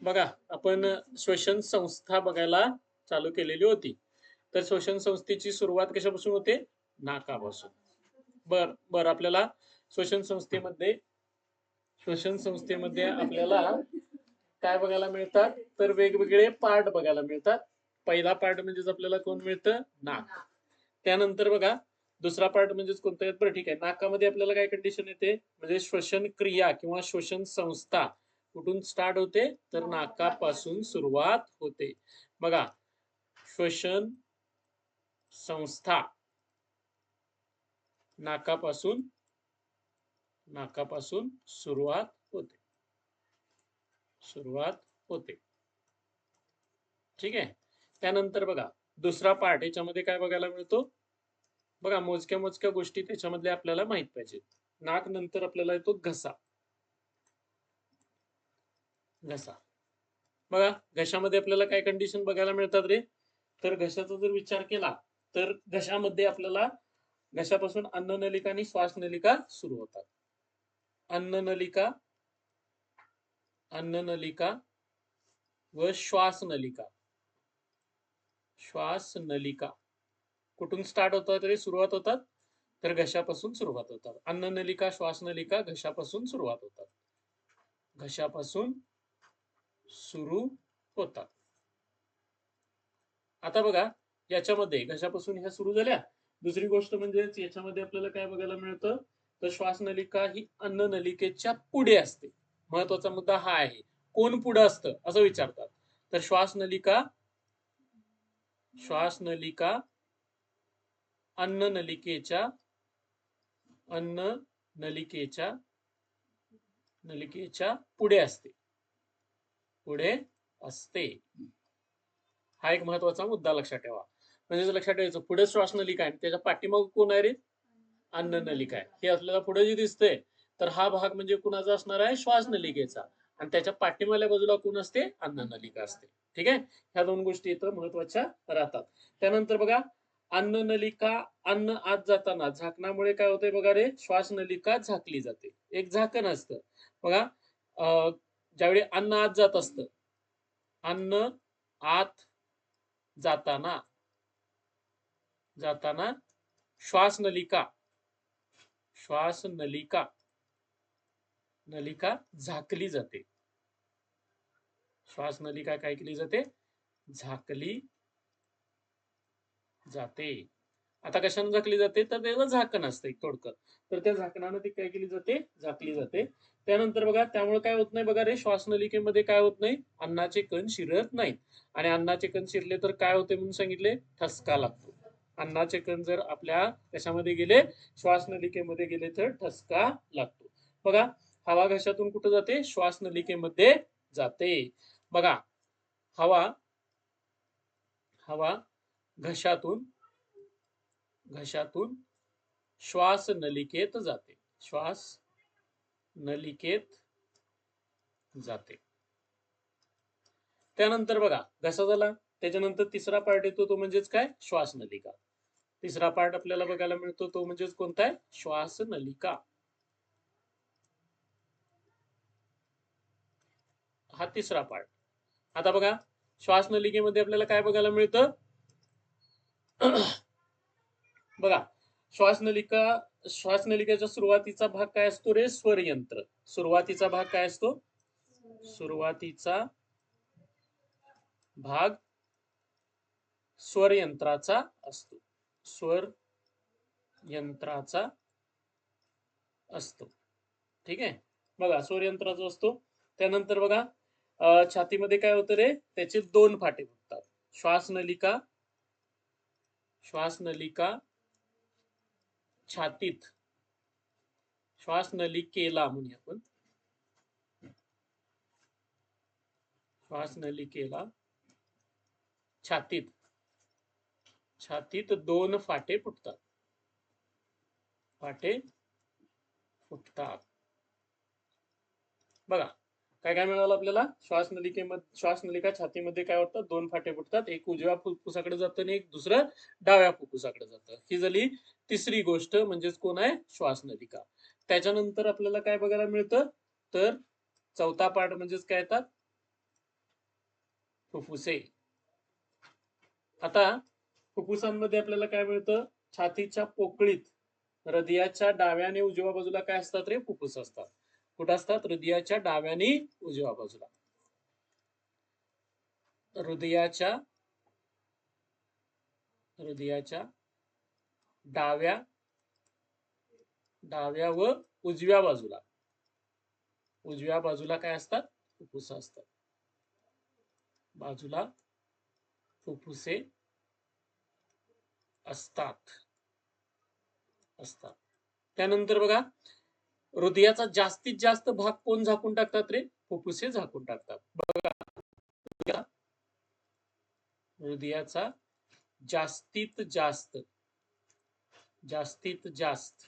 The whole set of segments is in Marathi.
बघा आपण श्वसन संस्था बघायला चालू केलेली होती. तर श्वसन संस्थेची सुरुवात कशापासून होते? नाकापासून. बर बर आपल्याला श्वसन संस्थेमध्ये श्वसन संस्थेमध्ये आपल्याला काय बघायला मिळतात? तर वेगवेगळे पार्ट बघायला मिळतात. पहिला पार्ट म्हणजेच आपल्याला कोण मिळतं? नाक. त्यानंतर बघा दुसरा पार्ट म्हणजेच कोणता? येत बरं ठीक आहे. नाकामध्ये आपल्याला काय कंडिशन येते? म्हणजे श्वसन क्रिया किंवा श्वसन संस्था कुठून स्टार्ट होते? तर नाकापासून सुरुवात होते. बघा श्वसन संस्था. नाकापासून नाकापासून सुरुवात होते. सुरुवात होते. ठीक आहे? त्यानंतर बघा दुसरा पार्ट याच्यामध्ये काय बघायला मिळतो? बघा मोजक्या मोजक्या गोष्टी त्याच्यामधल्या आपल्याला माहीत पाहिजे नाक नंतर आपल्याला येतो घसा. घसा. बघा घशामध्ये आपल्याला काय कंडिशन बघायला मिळतात रे? तर घशाचा जर विचार केला तर घशामध्ये आपल्याला घशापासून अन्ननलिका आणि श्वासनलिका सुरू होतात. अन्ननलिका अन्ननलिका व श्वासनलिका. श्वासनलिका. कुठून स्टार्ट होतात रे? सुरुवात होतात. तर घशापासून सुरुवात होतात. अन्ननलिका श्वासनलिका घशापासून सुरुवात होतात. घशापासून सुरू होतात. आता बघा याच्यामध्ये घशापासून ह्या सुरू झाल्या? दुसरी गोष्ट म्हणजे याच्यामध्ये आपल्याला काय बघायला मिळतं? तर श्वासनलिका ही अन्ननलिकेच्या पुढे असते. महत्त्वाचा मुद्दा हा आहे. कोण पुढे असतं? असं विचारतात. तर श्वासनलिका श्वासनलिका अन्ननलिकेच्या अन्न नलिकेच्या नलिकेच्या पुढे असते. पुढे असते. हा एक महत्त्वाचा मुद्दा लक्षात ठेवा. म्हणजे लक्षात ठेवायचं पुढे श्वासनलिका आहे त्याच्या पाठीमाग कोण आहे रे? अन्ननलिका आहे हे आपल्याला पुढे जे दिसतंय तर हा भाग म्हणजे कुणाचा असणार आहे? श्वासनलिकेचा आणि त्याच्या पाठीमागल्या बाजूला कोण असते? अन्ननलिका असते. ठीक आहे? ह्या दोन गोष्टी इथं महत्त्वाच्या राहतात. त्यानंतर बघा अन्ननलिका अन्न आत जाताना झाकणामुळे काय होतंय बघा रे? श्वासनलिका झाकली जाते. एक झाकण असतं. बघा अं, ज्यावेळी अन्न आत जात असतं अन्न आत जाताना जाताना श्वासनलिका श्वासनलिका नलिका झाकली जाते. श्वासनलिका काय केली जाते? झाकली जाते. आता कशाने झाकली जाते? तर त्याचं झाकण असतं एक थोडकं तर त्या झाकणानं ती काय केली जाते? झाकली जाते. त्यानंतर बघा त्यामुळे काय होत नाही बघा रे श्वासनलिकेमध्ये काय होत नाही? अन्नाचे कण शिरत नाहीत. आणि अन्नाचे कण शिरले तर काय होते म्हणून सांगितले? ठसका लागतो. अन्नाचे कण जर आपल्या कशामध्ये गेले? श्वासनलिकेमध्ये गेले तर ठसका लागतो. बघा हवा घशातून कुठं जाते? श्वासनलिकेमध्ये जाते. बघा हवा हवा घशातून घशातून श्वास नलिकेत जाते. श्वास नलिकेत जाते. त्यानंतर बघा घसा झाला. त्याच्यानंतर तिसरा पार्ट येतो तो म्हणजेच काय? श्वास नलिका. तिसरा पार्ट आपल्याला बघायला मिळतो तो म्हणजेच कोणता आहे? श्वास नलिका. हा तिसरा पार्ट आता बघा श्वासनलिकेमध्ये आपल्याला काय बघायला मिळतं? बघा श्वासनलिका श्वासनलिकेच्या सुरुवातीचा भाग काय असतो रे? स्वर यंत्र सुरुवातीचा भाग काय असतो? सुरुवातीचा भाग स्वर यंत्राचा असतो. स्वर यंत्राचा असतो. ठीक आहे? बघा स्वर यंत्राचा असतो. त्यानंतर बघा छातीमध्ये काय होतं रे? त्याचे दोन फाटे फुटतात. श्वासनलिका श्वासनलिका छातीत श्वासनलिकेला म्हणूया आपण. श्वासनलिकेला छातीत. छातीत दोन फाटे फुटतात. फाटे फुटतात. बघा. काय काय मिळालं आपल्याला? श्वासनलिकेमध्ये श्वासनलिका छातीमध्ये काय होतं दोन फाटे फुटतात. एक उजव्या फुफ्फुसाकडे जातं आणि एक दुसरं डाव्या फुफ्फुसाकडे जातं. ही झाली तिसरी गोष्ट म्हणजेच कोण आहे? श्वासनलिका त्याच्यानंतर आपल्याला काय बघायला मिळतं? तर चौथा पार्ट म्हणजेच काय येतात? फुफ्फुसे आता फुफ्फुसांमध्ये आपल्याला काय मिळतं? छातीच्या पोकळीत हृदयाच्या डाव्या आणि उजव्या बाजूला काय असतात रे? फुफ्फुस असतात. कुठं असतात? हृदयाच्या डाव्याने उजव्या बाजूला. हृदयाच्या हृदयाच्या डाव्या डाव्या व उजव्या बाजूला. उजव्या बाजूला काय असतात? फुफ्फुस असतात. बाजूला फुफ्फुसे असतात. असतात. त्यानंतर बघा हृदयाचा जास्तीत जास्त भाग कोण झाकून टाकतात रे? फुफ्फुसे झाकून टाकतात. बघा. हृदयाचा जास्तीत जास्त जास्तीत जास्त.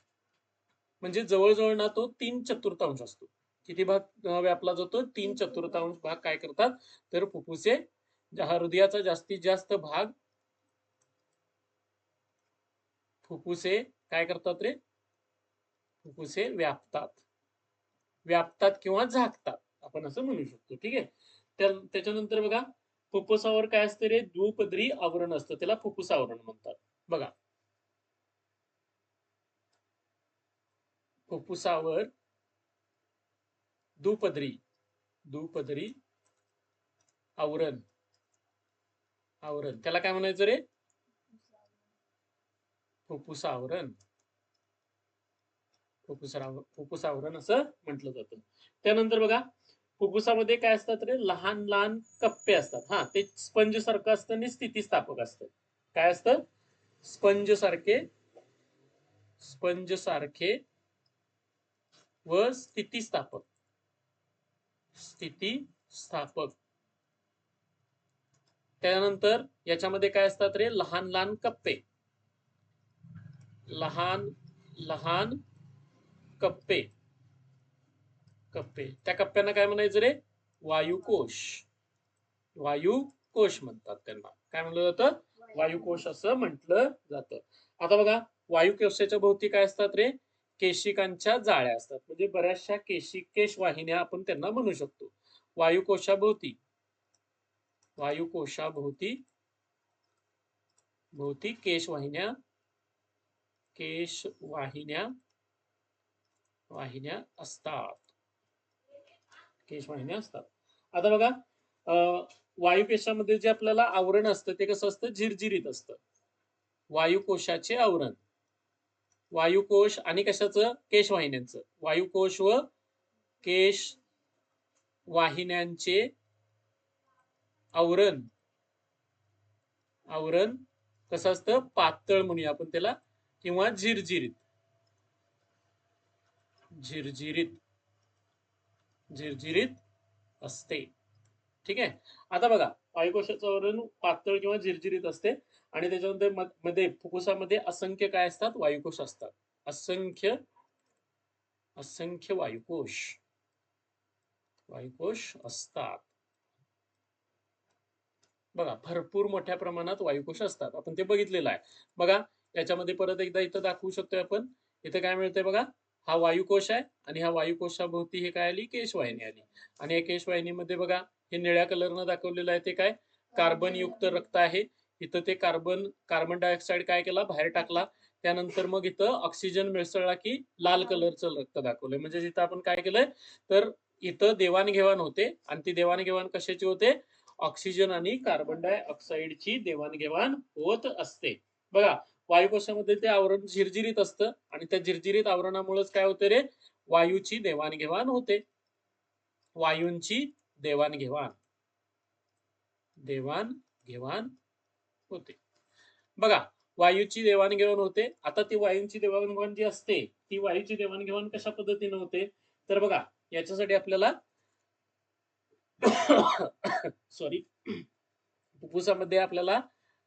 म्हणजे जवळजवळ ना तो तीन चतुर्थांश असतो. किती भाग व्यापला जातो तीन चतुर्थांश भाग काय करतात? तर फुफ्फुसे हा हृदयाचा जास्तीत जास्त भाग फुफ्फुसे काय करतात रे? फुफ्फुसे व्यापतात. व्यापतात किंवा झाकतात. आपण असं म्हणू शकतो. ठीक आहे? तर त्याच्यानंतर बघा फुफ्फुसावर काय असतं रे? द्विपदरी आवरण असतं. त्याला फुफ्फुस आवरण म्हणतात. बघा. फुफ्फुसावर दुपदरी दुपदरी आवरण. आवरण. त्याला काय म्हणायचं रे? फुफ्फुस आवरण. फुफ्फुसावर फुफ्फुस आवरण असं म्हटलं जातं. त्यानंतर बघा फुफ्फुसामध्ये काय असतात रे? लहान लहान कप्पे असतात. हा ते स्पंज सारखं असतं आणि स्थितीस्थापक असतं. काय असतं? स्पंज सारखे स्पंज सारखे व स्थितीस्थापक. स्थितीस्थापक. त्यानंतर याच्यामध्ये काय असतात रे? लहान लहान कप्पे. लहान लहान कप्पे. कप्पे. त्या कप्प्यांना काय म्हणायचं रे? वायुकोश. वायुकोश म्हणतात त्यांना. काय म्हणलं जातं? वायुकोश असं म्हटलं जातं. आता बघा वायुकोशाच्या भोवती काय असतात रे? केशिकांच्या जाळ्या असतात. म्हणजे बऱ्याचशा केशी केश वाहिन्या आपण त्यांना म्हणू शकतो. वायुकोशाभोवती. वायुकोशाभोवती. भोवती केश वाहिन्या. वाहिन्या असतात. केश वाहिन्या असतात. आता बघा अं, वायुकोशामध्ये जे आपल्याला आवरण असतं ते कसं असतं? झिरझिरीत असतं. वायुकोशाचे आवरण. वायुकोश आणि कशाचं? केशवाहिन्यांचं वायुकोश व केश वाहिन्यांचे आवरण. आवरण कसं असतं? पातळ म्हणूया आपण त्याला किंवा झिरझिरीत. झिरझिरीत. झिरझिरीत असते. ठीक आहे? आता बघा वायुकोशाचं आवरण पातळ किंवा झिरझिरीत असते. आणि त्याच्यामध्ये मध्ये फुफ्फुसामध्ये असंख्य काय असतात? वायुकोश असतात. असंख्य असंख्य वायुकोश. वायुकोश असतात. बघा भरपूर मोठ्या प्रमाणात वायुकोश असतात. आपण ते बघितलेलं आहे. बघा याच्यामध्ये परत एकदा इथं दाखवू शकतोय आपण. इथं काय मिळतंय बघा? हा वायुकोश आहे आणि ह्या वायुकोशाभोवती हे काय आली? केशवाहिनी आली. आणि या केशवाहिनीमध्ये बघा हे निळ्या कलरनं दाखवलेलं आहे ते काय? कार्बन युक्त रक्त आहे. इथं ते कार्बन कार्बन डायऑक्साईड काय केला? बाहेर टाकला. त्यानंतर मग इथं ऑक्सिजन मिसळला की लाल कलरचं रक्त दाखवलंय. म्हणजे इथं आपण काय केलंय? तर इथं देवाणघेवाण होते. आणि ती देवाणघेवाण कशाची होते? ऑक्सिजन आणि कार्बन डायऑक्साईडची देवाणघेवाण होत असते. बघा वायुकोशामध्ये ते आवरण झिरझिरीत असतं आणि त्या झिरझिरीत आवरणामुळेच काय होते रे? वायूची देवाणघेवाण होते. वायूंची देवाणघेवाण. देवाणघेवाण होते. बघा वायूची देवाणघेवाण होते. आता ती वायूंची देवाणघेवाण जी असते ती वायूची देवाणघेवाण कशा पद्धतीने होते? तर बघा याच्यासाठी आपल्याला सॉरी फुफ्फुसामध्ये आपल्याला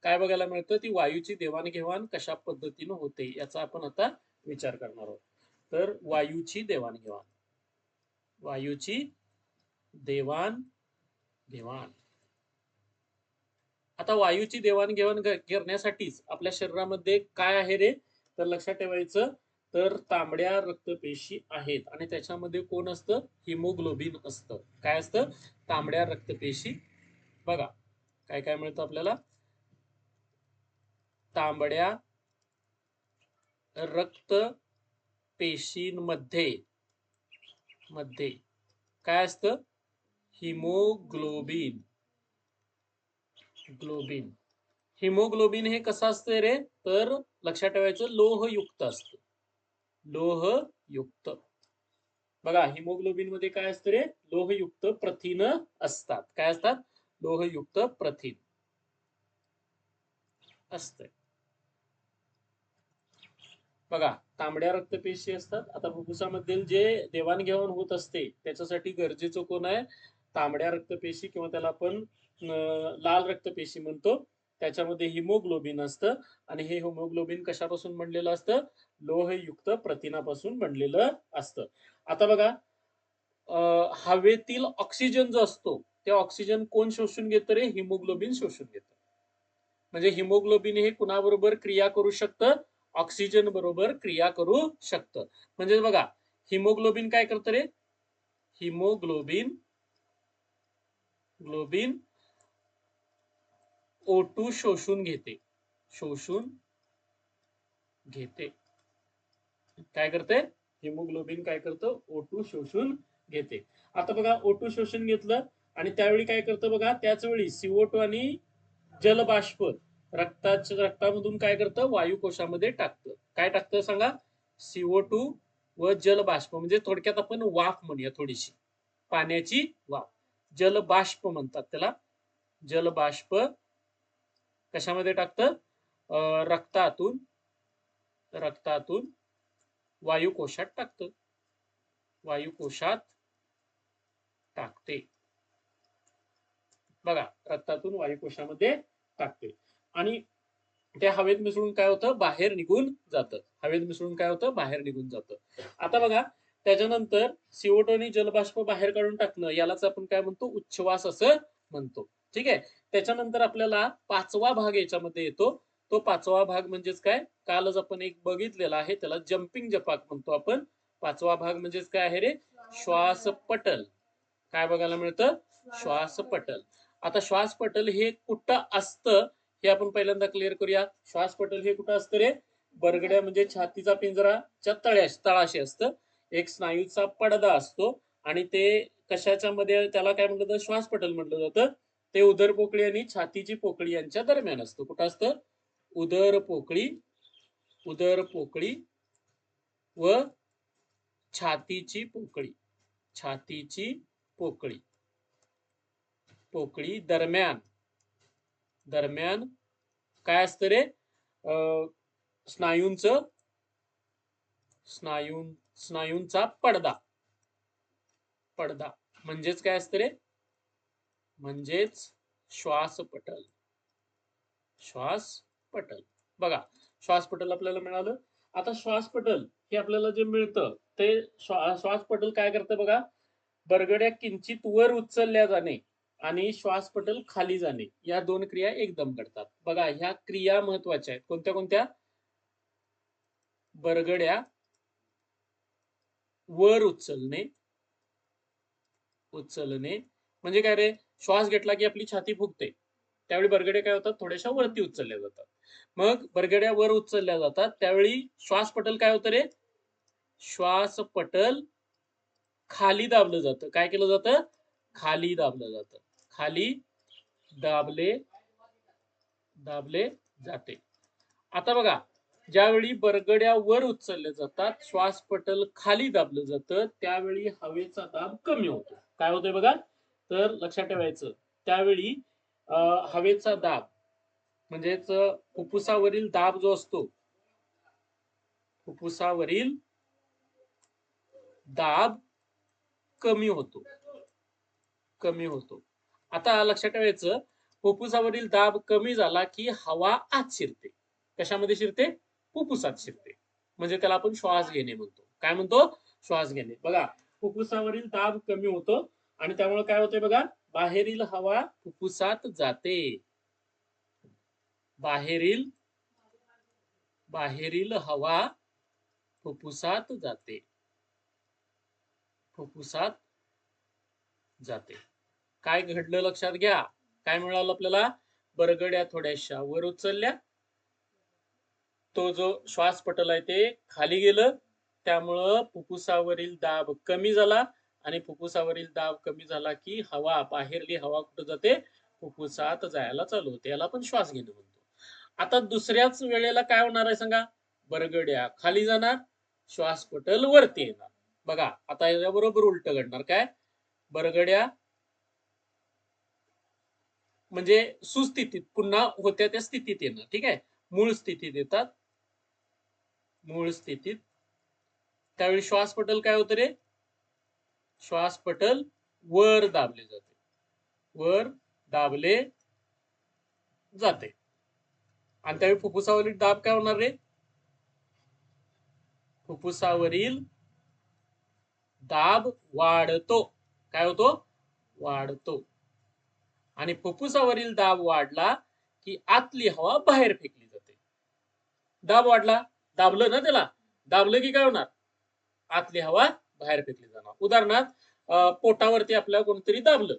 काय बघायला मिळतं? ती वायूची देवाणघेवाण कशा पद्धतीनं होते याचा आपण आता विचार करणार आहोत. तर वायूची देवाणघेवाण. वायूची देवाण घेवाण आता वायूची देवाणघेवाण करण्यासाठीच आपल्या शरीरामध्ये काय आहे रे? तर लक्षात ठेवायचं तर तांबड्या रक्तपेशी आहेत आणि त्याच्यामध्ये कोण असतं? हिमोग्लोबिन असतं. काय असतं? तांबड्या रक्तपेशी. बघा काय काय मिळतं आपल्याला? तांबड्या रक्त पेशींमध्ये मध्ये. काय असतं? हिमोग्लोबिन. ग्लोबिन. हिमोग्लोबिन हे कसं असतं रे? तर लक्षात ठेवायचं लोहयुक्त असतं. लोहयुक्त. बघा हिमोग्लोबिनमध्ये काय असतं रे? लोहयुक्त प्रथिन असतात. काय असतात? लोहयुक्त प्रथिन असते बघा तांबड्या रक्तपेशी असतात. आता फुफ्फुसामधील जे देवाणघेवाण होत असते त्याच्यासाठी गरजेचं कोण आहे? तांबड्या रक्तपेशी किंवा त्याला आपण लाल रक्तपेशी म्हणतो. त्याच्यामध्ये हिमोग्लोबिन असतं आणि हे हिमोग्लोबिन कशापासून बनलेलं असतं? लोहयुक्त प्रथिनापासून बनलेलं असतं. आता बघा हवेतील ऑक्सिजन जो असतो ते ऑक्सिजन कोण शोषून घेतं रे? हिमोग्लोबिन शोषून घेतं. म्हणजे हिमोग्लोबिन हे कुणाबरोबर क्रिया करू शकतं? ऑक्सिजन बरोबर क्रिया करू शकतं. म्हणजे बघा हिमोग्लोबिन काय करतं रे? हिमोग्लोबिन ग्लोबिन ओ टू शोषून घेते. शोषून घेते. काय करते? हिमोग्लोबिन काय करतं? ओ टू शोषून घेते. आता बघा ओ टू शोषून घेतलं आणि त्यावेळी काय करतं बघा? त्याच वेळी सीओ टू आणि जलबाष्प रक्ताच्या रक्तामधून काय करतं? वायुकोशामध्ये टाकतं. काय टाकतं सांगा? सीओ टू व जलबाष्प. म्हणजे थोडक्यात आपण वाफ म्हणूया थोडीशी. पाण्याची वाफ. जलबाष्प म्हणतात त्याला. जलबाष्प कशामध्ये टाकतं? रक्तातून रक्तातून वायुकोशात टाकतं. वायुकोशात टाकते. बघा रक्तातून वायुकोशामध्ये टाकते. आणि ते हवेत मिसळून काय होतं? बाहेर निघून जातं. हवेत मिसळून काय होतं? बाहेर निघून जातं. आता बघा त्याच्यानंतर CO2 आणि जलबाष्प बाहेर काढून टाकणं यालाच आपण काय म्हणतो? उच्छ्वास असं म्हणतो. ठीक आहे? त्याच्यानंतर आपल्याला पाचवा भाग याच्यामध्ये येतो. तो पाचवा भाग म्हणजेच काय? कालच आपण एक बघितलेला आहे त्याला जम्पिंग जपाक म्हणतो आपण. पाचवा भाग म्हणजेच काय आहे रे? श्वासपटल. काय बघायला मिळतं? श्वासपटल. आता श्वासपटल हे कुठं असतं? हे आपण पहिल्यांदा क्लिअर करूया. श्वासपटल हे कुठं असतं रे? बरगड्या म्हणजे छातीचा पिंजराच्या तळ्याशी तळाशी असतं. एक स्नायूचा पडदा असतो आणि ते कशाच्या मध्ये त्याला काय म्हटलं जातं? श्वासपटल म्हटलं जातं. ते उदर पोकळी आणि छातीची पोकळी यांच्या दरम्यान असतं. कुठं असतं? उदर पोकळी उदर पोकळी व छातीची पोकळी. छातीची पोकळी. पोकळी दरम्यान. दरम्यान काय असतं रे? स्नायूंच स्नायूंचं स्नायू स्नायूंचा पडदा. पडदा. म्हणजेच काय असतं रे? म्हणजेच श्वासपटल. श्वासपटल. बघा श्वासपटल आपल्याला मिळालं. आता श्वासपटल हे आपल्याला जे मिळतं ते श्वासपटल काय करतं बघा? बरगड्या किंचित वर उचलल्या जाणे. आणि श्वासपटल खाली जाणे या दोन क्रिया एकदम घडतात. बघा ह्या क्रिया महत्त्वाच्या आहेत. कोणत्या कोणत्या? बरगड्या वर उचलणे उचलणे. म्हणजे काय रे? श्वास घेतला की आपली छाती फुगते. त्यावेळी बरगड्या काय होतात? थोड्याशा वरती उचलल्या जातात. मग बरगड्या वर उचलल्या जातात. त्यावेळी श्वासपटल काय होतं रे? श्वासपटल खाली दाबलं जातं. काय केलं जातं? खाली दाबलं जातं. खाली दाबले दाबले जाते. आता बघा ज्यावेळी बरगड्या वर उचलल्या जातात श्वासपटल खाली दाबलं जातं त्यावेळी हवेचा दाब कमी होतो. काय होतंय बघा? तर लक्षात ठेवायचं त्यावेळी हवेचा दाब म्हणजेच फुप्फुसावरील फुफ्फुसावरील दाब जो असतो फुफ्फुसावरील दाब कमी होतो. कमी होतो. आता लक्षात ठेवायचं फुफ्फुसावरील दाब कमी झाला की हवा आत शिरते. कशामध्ये शिरते? फुफ्फुसात शिरते. म्हणजे त्याला आपण श्वास घेणे म्हणतो. काय म्हणतो? श्वास घेणे. बघा फुफ्फुसावरील दाब कमी होतो आणि त्यामुळे काय होतंय बघा? बाहेरील हवा फुफ्फुसात जाते. बाहेरील बाहेरील हवा फुफ्फुसात जाते. फुफ्फुसात जाते. काय घडलं लक्षात घ्या. काय मिळालं आपल्याला? बरगड्या थोड्याशा वर उचलल्या. तो जो श्वास पटल आहे ते खाली गेलं. त्यामुळं फुफ्फुसावरील दाब कमी झाला आणि फुफ्फुसावरील दाब कमी झाला की हवा बाहेरली हवा कुठं जाते? फुफ्फुसात जायला चालू होते. याला आपण श्वास घेणं म्हणतो. आता दुसऱ्याच वेळेला काय होणार आहे सांगा? बरगड्या खाली जाणार श्वास पटल वरती येणार. बघा आता याच्याबरोबर उलट घडणार काय? बरगड्या म्हणजे सुस्थितीत पुन्हा होत्या त्या स्थितीत येणं. ठीक आहे? मूळ स्थितीत येतात. मूळ स्थितीत. त्यावेळी श्वास पटल काय होतं रे? श्वास पटल वर दाबले जाते. वर दाबले जाते. आणि त्यावेळी फुफ्फुसावरील दाब काय होणार रे? फुफ्फुसावरील दाब वाढतो. काय होतो? वाढतो. आणि फुफ्फुसावरील दाब वाढला की आतली हवा बाहेर फेकली जाते. दाब वाढला दाबलं ना त्याला? दाबलं की काय होणार? आतली हवा बाहेर फेकली जाणार. उदाहरणार्थ पोटावरती आपल्या कोणतरी दाबलं.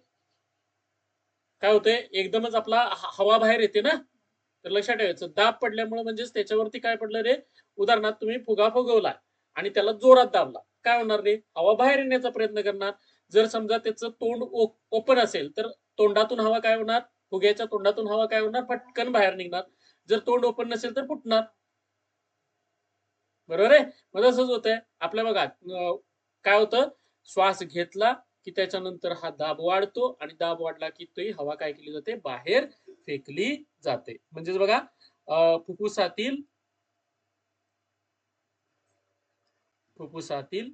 काय होतंय? एकदमच आपला हवा बाहेर येते ना? तर लक्षात ठेवायचं. दाब पडल्यामुळे म्हणजेच त्याच्यावरती काय पडलं रे? उदाहरणार्थ तुम्ही फुगा फुगवला आणि त्याला जोरात दाबला. काय होणार रे? हवा बाहेर येण्याचा प्रयत्न करणार. जर समजा त्याचं तोंड ओपन असेल तर तोंडातून हवा काय होणार? फुग्याच्या तोंडातून हवा काय होणार? पटकन बाहेर निघणार. जर तोंड ओपन नसेल तर फुटणार. बरोबर आहे? मग तसंच होतंय. आपल्या बघा काय होतं? श्वास घेतला की त्याच्यानंतर हा दाब वाढतो आणि दाब वाढला की ती हवा काय केली जाते? बाहेर फेकली जाते. म्हणजेच बघा फुफ्फुसातील फुफ्फुसातील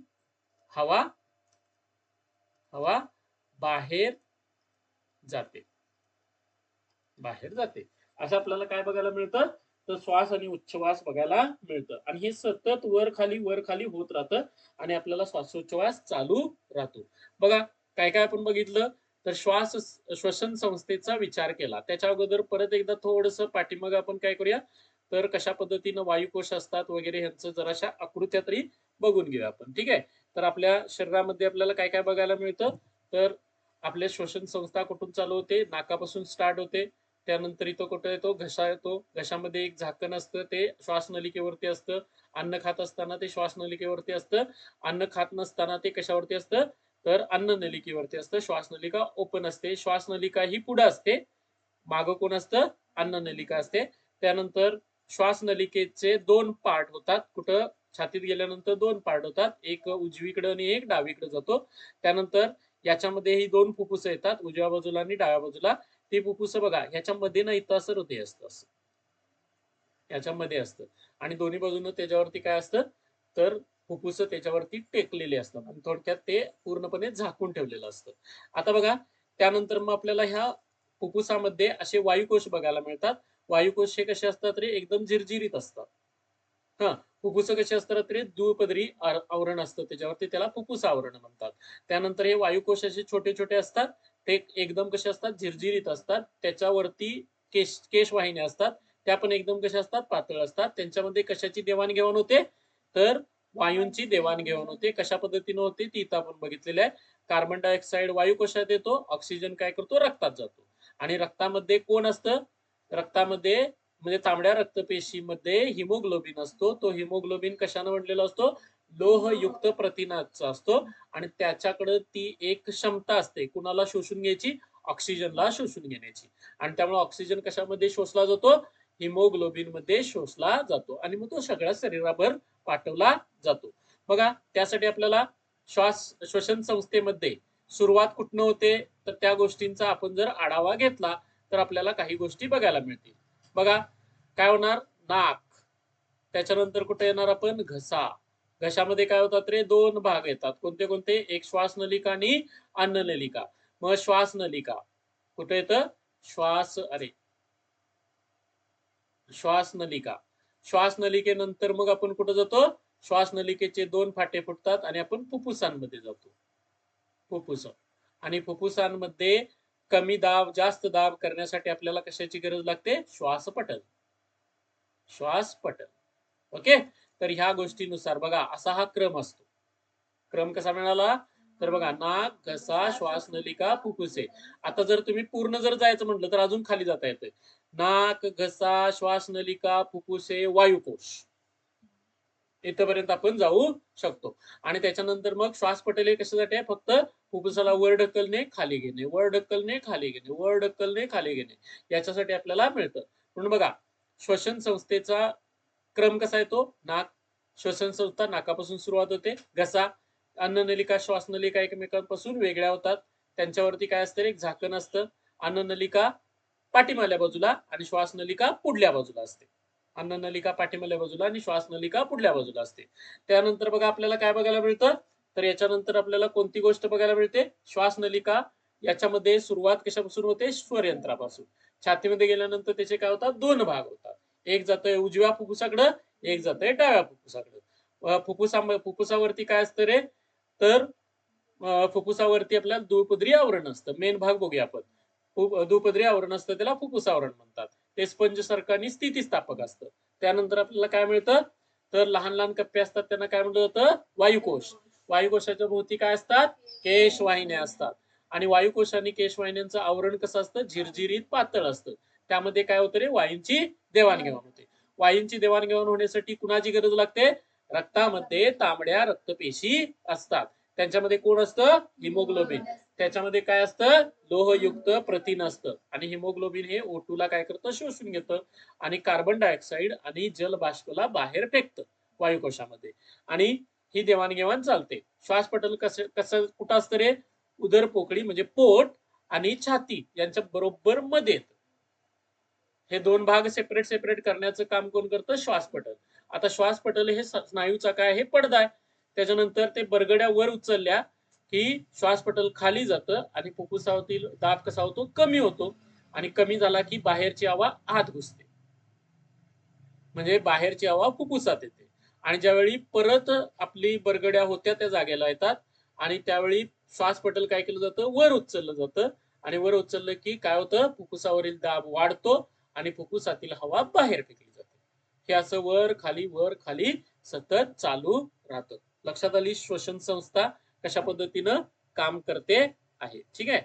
हवा हवा बाहेर जाते. बाहेर जाते. असं आपल्याला काय बघायला मिळतं? तर श्वास आणि उच्छ्वास बघायला मिळतं. आणि हे सतत वर खाली वर खाली होत राहतं आणि आपल्याला श्वासोच्छ्वास चालू राहतो. बघा काय काय आपण बघितलं? तर श्वास श्वसन संस्थेचा विचार केला. त्याच्या अगोदर परत एकदा थोडस पाठीमाग आपण काय करूया? तर कशा पद्धतीनं वायुकोश असतात वगैरे ह्यांचं जराशा आकृत्या तरी बघून घेऊया आपण. ठीक आहे? तर आपल्या शरीरामध्ये आपल्याला काय काय बघायला मिळतं? तर आपल्या श्वसन संस्था कुठून चालू होते? नाकापासून स्टार्ट होते. त्यानंतर इथं कुठं येतो? घसा येतो. घशामध्ये एक झाकण असतं ते श्वासनलिकेवरती असतं. अन्न खात असताना ते श्वासनलिकेवरती असतं. अन्न खात नसताना ते कशावरती असतं? तर अन्न नलिकेवरती असतं. श्वासनलिका ओपन असते. श्वासनलिका ही पुढे असते. मागं कोण असतं? अन्न नलिका असते. त्यानंतर श्वासनलिकेचे दोन पार्ट होतात. कुठं? छातीत गेल्यानंतर दोन पार्ट होतात. एक उजवीकडे आणि एक डावीकडे जातो. त्यानंतर याच्यामध्ये ही दोन फुफ्फुस येतात उजव्या बाजूला आणि डाव्या बाजूला. ती फुफ्फुस बघा ह्याच्यामध्ये ना इथं असं हृदय असतं याच्यामध्ये असतं. आणि दोन्ही बाजूनं त्याच्यावरती काय असतं? तर फुफ्फुस त्याच्यावरती टेकलेले असतात आणि थोडक्यात ते पूर्णपणे झाकून ठेवलेलं असतं. आता बघा त्यानंतर मग आपल्याला ह्या फुफ्फुसामध्ये असे वायुकोश बघायला मिळतात. वायुकोश हे कसे असतात रे? एकदम झिरझिरीत असतात. हा फुफ्फुसं कशी असतात तरी दुपदरी आवरण असतं. त्याच्यावरती त्याला फुफ्फुस आवरण म्हणतात. त्यानंतर हे वायुकोश असे छोटे छोटे असतात. ते एकदम कसे असतात? झिरझिरीत असतात. त्याच्यावरती केश केशवाहिन्या असतात. त्या पण एकदम कशा असतात? पातळ असतात. त्यांच्यामध्ये कशाची देवाणघेवाण होते? तर वायूंची देवाणघेवाण होते. कशा पद्धतीने होते? ती इथं आपण बघितलेली आहे. कार्बन डायऑक्साईड वायुकोशात येतो. ऑक्सिजन काय करतो? रक्तात जातो. आणि रक्तामध्ये कोण असतं? रक्तामध्ये म्हणजे तांबड्या रक्तपेशीमध्ये हिमोग्लोबिन असतो. तो हिमोग्लोबिन कशानं म्हणलेला असतो? लोहयुक्त प्रथिनाचा असतो. आणि त्याच्याकडे ती एक क्षमता असते. कुणाला शोषून घ्यायची? ऑक्सिजनला शोषून घेण्याची. आणि त्यामुळे ऑक्सिजन कशामध्ये शोषला जातो? हिमोग्लोबिनमध्ये शोषला जातो. आणि मग तो सगळ्या शरीराभर पाठवला जातो. बघा त्यासाठी आपल्याला श्वास श्वसन संस्थेमध्ये सुरुवात कुठनं होते? तर त्या गोष्टींचा आपण जर आढावा घेतला तर आपल्याला काही गोष्टी बघायला मिळतील. बघा काय होणार? नाक. त्याच्यानंतर कुठे येणार आपण? घसा. घशामध्ये काय होतात रे? दोन भाग येतात. कोणते कोणते? एक श्वास नलिका आणि अन्न नलिका मग श्वास नलिका कुठे येतं? श्वास अरे. श्वास नलिका श्वास नलिकेनंतर मग आपण कुठं जातो? श्वास नलिकेचे दोन फाटे फुटतात आणि आपण फुफ्फुसांमध्ये जातो. फुफ्फुस. आणि फुफ्फुसांमध्ये कमी दाब जास्त दाब करण्यासाठी आपल्याला कशाची गरज लागते? श्वासपटल श्वासपटल ओके तर ह्या गोष्टीनुसार बघा असा हा क्रम असतो. क्रम कसा मिळाला? तर बघा नाक घसा श्वास नलिका फुफ्फुसे. आता जर तुम्ही पूर्ण जर जायचं म्हटलं तर अजून खाली जाता येतंय. नाक घसा श्वास नलिका फुफ्फुसे वायुकोश. इथपर्यंत आपण जाऊ शकतो. आणि त्याच्यानंतर मग श्वास हे कशासाठी आहे? फक्त फुफ्फुसाला वर ढकलणे खाली घेणे वर ढकलणे खाली घेणे वर ढकलणे खाली घेणे याच्यासाठी आपल्याला मिळतं. म्हणून बघा श्वसन संस्थेचा क्रम कसा येतो नाक श्वसन संस्था नाकापासून सुरुवात होते. घसा अन्ननलिका श्वासनलिका एकमेकांपासून वेगळ्या होतात. त्यांच्यावरती काय असतं एक झाकण असतं. अन्ननलिका पाठीमाल्या बाजूला आणि श्वासनलिका पुढल्या बाजूला असते. अन्ननलिका पाठीमाल्या बाजूला आणि श्वासनलिका पुढल्या बाजूला असते. त्यानंतर बघा आपल्याला काय बघायला मिळतं? तर याच्यानंतर आपल्याला कोणती गोष्ट बघायला मिळते? श्वासनलिका. याच्यामध्ये सुरुवात कशापासून होते? स्वरयंत्रापासून. छातीमध्ये गेल्यानंतर त्याचे काय होतात? दोन भाग होतात. एक जातोय उजव्या फुफ्फुसाकडं एक जातोय डाव्या फुफ्फुसाकडं. फुफ्फुसा फुफ्फुसावरती काय असतं रे? तर फुफ्फुसावरती आपल्याला दुपदरी आवरण असतं. मेन भाग बघूया आपण. दुपदरी आवरण असतं त्याला फुफ्फुस आवरण म्हणतात. ते स्पंज सरकारने आणि स्थितीस्थापक असतं. त्यानंतर आपल्याला काय मिळतं? तर लहान लहान कप्पे असतात त्यांना काय म्हणलं जातं? वायुकोश. वायुकोशाच्या भोवती काय असतात? केशवाहिन्या असतात. आणि वायुकोश आणि केशवाहिन्यांचं आवरण कसं असतं? झिरझिरीत पातळ असतं. त्यामध्ये काय होतं रे? वायूंची देवाणघेवाण होते. वायूंची देवाणघेवाण होण्यासाठी कुणाची गरज लागते? रक्तामध्ये तांबड्या रक्तपेशी असतात. त्यांच्यामध्ये कोण असतं? हिमोग्लोबिन. त्याच्यामध्ये काय असतं? लोहयुक्त प्रथिन असतं. आणि हिमोग्लोबिन हे ओटूला काय करतं? शोषून घेतं. आणि कार्बन डायऑक्साईड आणि जलबाष्पला बाहेर फेकतं वायुकोशामध्ये. आणि ही देवाणघेवाण चालते. श्वासपटल कसं कसं कुठं असतं रे उदर पोकळी म्हणजे पोट आणि छाती यांच्या बरोबर मध्ये हे दोन भाग सेपरेट सेपरेट करण्याचं काम कोण करतं? श्वासपटल आता श्वासपटल हे स्नायूचा काय आहे? पडदा आहे. त्याच्यानंतर ते बरगड्या वर उचलल्या की श्वासपटल खाली जातं आणि फुफ्फुसावरील दाब कसा होतो? कमी होतो आणि कमी झाला की बाहेरची हवा आत घुसते. म्हणजे बाहेरची हवा फुफ्फुसात येते. आणि ज्यावेळी परत आपली बरगड्या होत्या त्या जागेला येतात. आणि त्यावेळी श्वास पटल काय केलं जातं? वर उचललं जातं. आणि वर उचललं की काय होतं? फुफ्फुसावरील दाब वाढतो आणि फुफ्फुसातील हवा बाहेर फेकली जाते. हे असं वर खाली वर खाली सतत चालू राहतं. लक्षात आली? श्वसन संस्था कशा पद्धतीनं काम करते आहे. ठीक आहे?